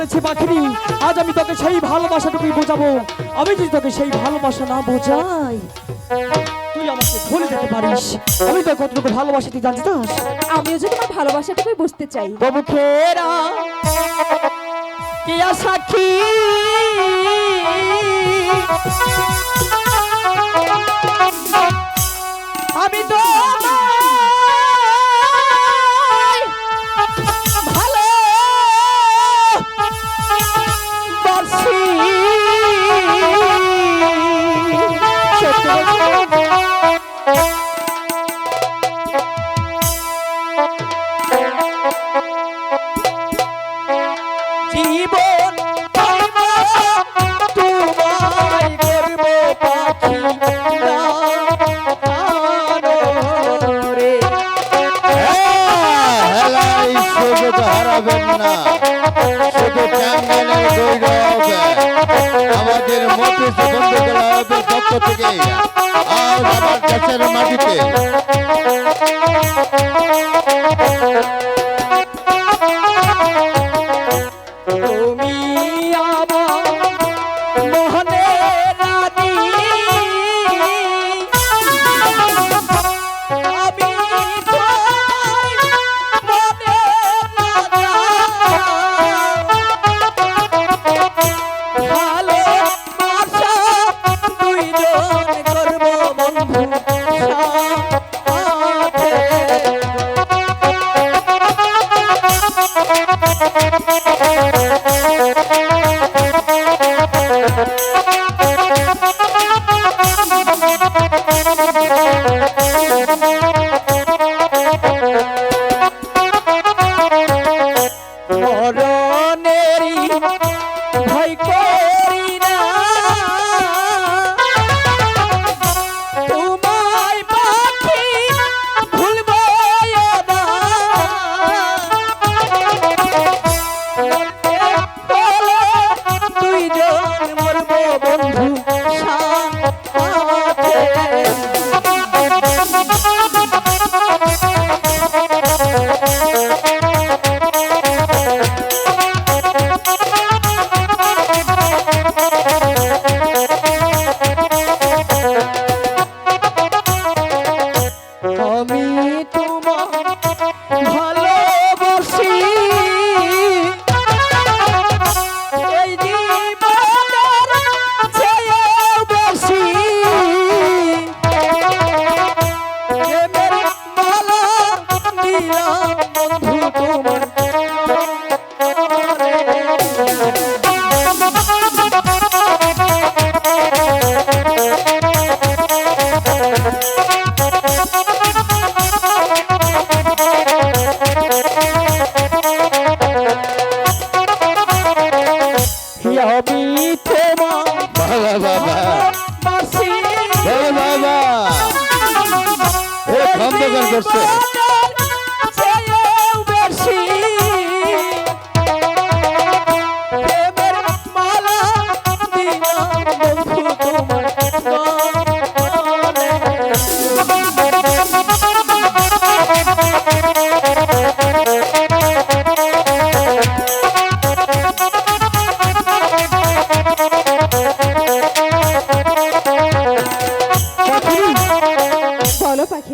বলেছি পাখিনি। আজ আমি তোকে সেই ভালোবাসাটুকু বোঝাবো। আমি যদি তোকে সেই ভালোবাসা না বোঝাই তুই আমাকে ভুলে যেতে পারিস। আমি তো কতটুকু ভালোবাসি তুই জানতে চাস? আমিও যদি ভালোবাসাটাকে বুঝতে চাই। খেরা কিয়া সাক্ষী? জীবন তোমায় করব পাখি হেলাই হারাবেন না। শুধু মাটিতে।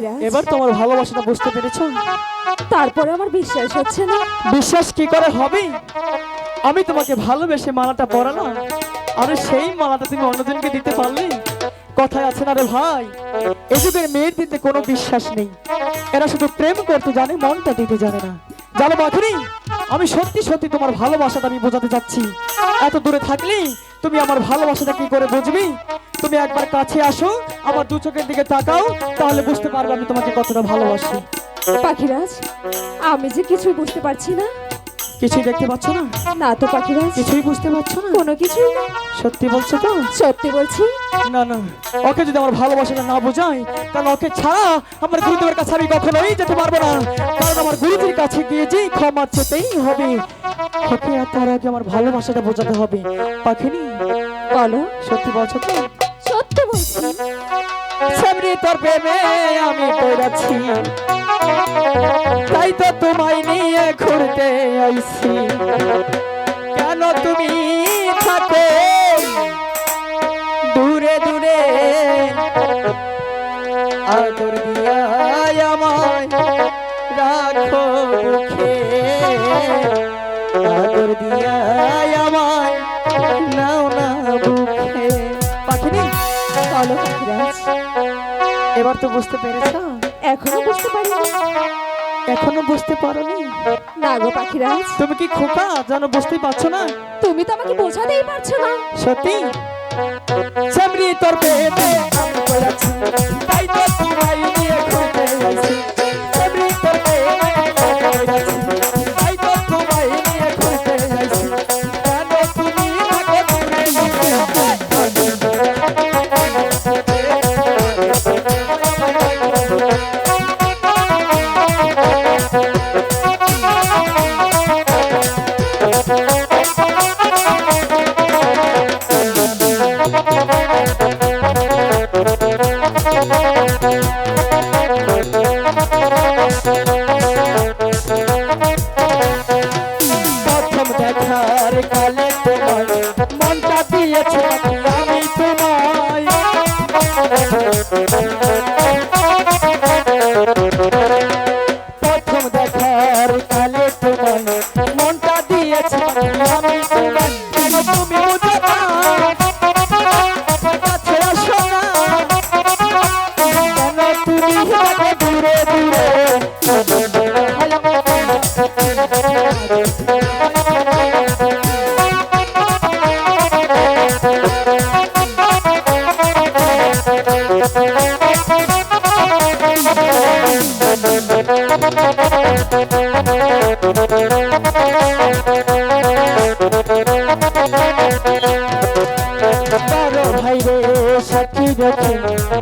বলো এবার তোমার ভালোবাসাটা বুঝতে পেরেছ? তারপরে আমার বিশ্বাস হচ্ছে না। বিশ্বাস কি করে হবে? আমি তোমাকে ভালোবেসে মালাটা পরালাম। আর সেই মালাটা তুমি অন্যজনকে দিতে পারলে? কথায় আছে না রে ভাই। এ যুগের মেয়ের দিতে কোনো বিশ্বাস নেই। এরা শুধু প্রেম করতে জানে মনটা দিতে জানে না। জানো বাখরি আমি সত্যি সত্যি তোমার ভালোবাসাটা আমি বোঝাতে চাচ্ছি। এত দূরে থাকলে তুমি আমার ভালোবাসাটা কি করে বুঝবি? তুমি একবার কাছে আসো আমার দু চোখের দিকে তাকাও তাহলে বুঝতে পারবে আমি তোমাকে কতটা ভালোবাসি। পাখিরাজ আমি যে কিছুই বুঝতে পারছি না। কিছুই দেখতে পাচ্ছ না? না তো পাখিরাজ কিছুই বুঝতে পারছ না? কোনো কিছুই না। সত্যি বলছো তো? সত্যি বলছি। না না। ওকে যদি আমার ভালোবাসাটা না বোঝাই তাহলে ওকে ছাড়া আমার গুরুদেবের কাছে আমি কখনোই যেতে পারব না। কারণ আমার গুরুজির কাছে গিয়ে যে ক্ষমা চেতেই হবে ওকে আর তার আগে আমার ভালোবাসাটা বোঝাতে হবে। পাখিনি? বলো। সত্যি বলছো তো? সত্যি বলছি, সামনে তোর প্রেমে আমি পড়াচ্ছি তাই তো তোমায় নিয়ে ঘুরতে আইছি। কেন তুমি থাকো? দূরে দূরে। আদর দিয়া আমায় রাখো বুকে আদর দিয়া আমায় নাও না বলো পাখিরাজ এবার তো বুঝতে পেরেছ? এখনও বুঝতে পারিনি এখনও বুঝতে পারোনি না? গো পাখিরাজ। তুমি কি খোকা? যেন বুঝতেই পারছ না। তুমি তো আমাকে বোঝাতেই পারছ না। সত্যি? চামড়ি তোর পেটে আমি পড়াচ্ছি তাই তো তোমায় রে সাক্ষী রেখে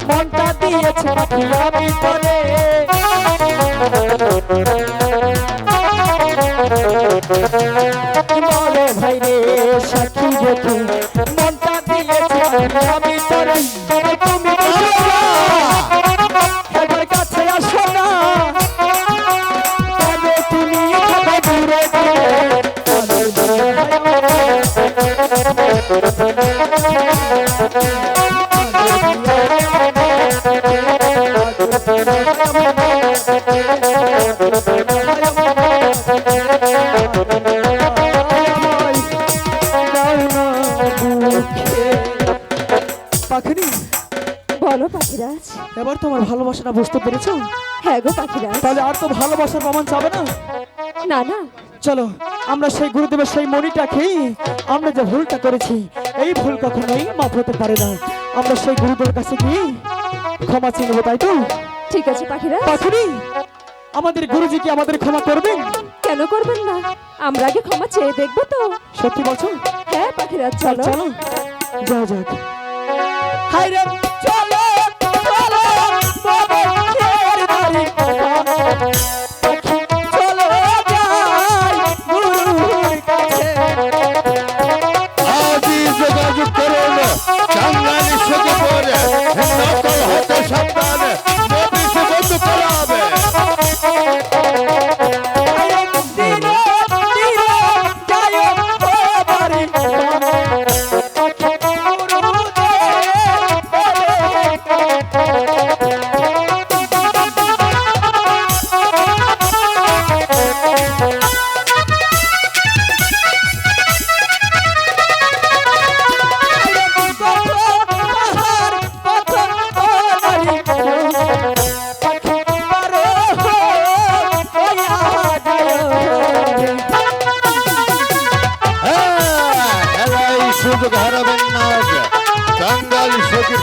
মনটা দিয়েছে পাখি আমি পরে পাখিনি? বলো পাখিরাজ। এবার তোমার ভালোবাসাটা বুঝতে পেরেছ? হ্যাঁ গো পাখিরাজ। তাহলে আর তো ভালোবাসার প্রমাণ চাবে না? না না। চলো আমরা সেই গুরুদেবের সেই মণিটা খেয়ে আমরা যে ভুলটা করেছি এই ভুল কখনোই মাফ হতে পারে না। আমরা সেই গুরুদেবের কাছে গিয়ে ক্ষমা চেয়ে নেব তাই তো? ঠিক আছে পাখিরাজ। পাখিনি? আমাদের গুরুজি কি আমাদের ক্ষমা করবেন? কেন করবেন না? আমরা আগে ক্ষমা চেয়ে দেখব তো। সত্যি বলছো? হ্যাঁ পাখিরাজ চল। চলো। চলো যাও যাক। হাই সুযোগ হারাবেন না চাঙ্গালি সুখে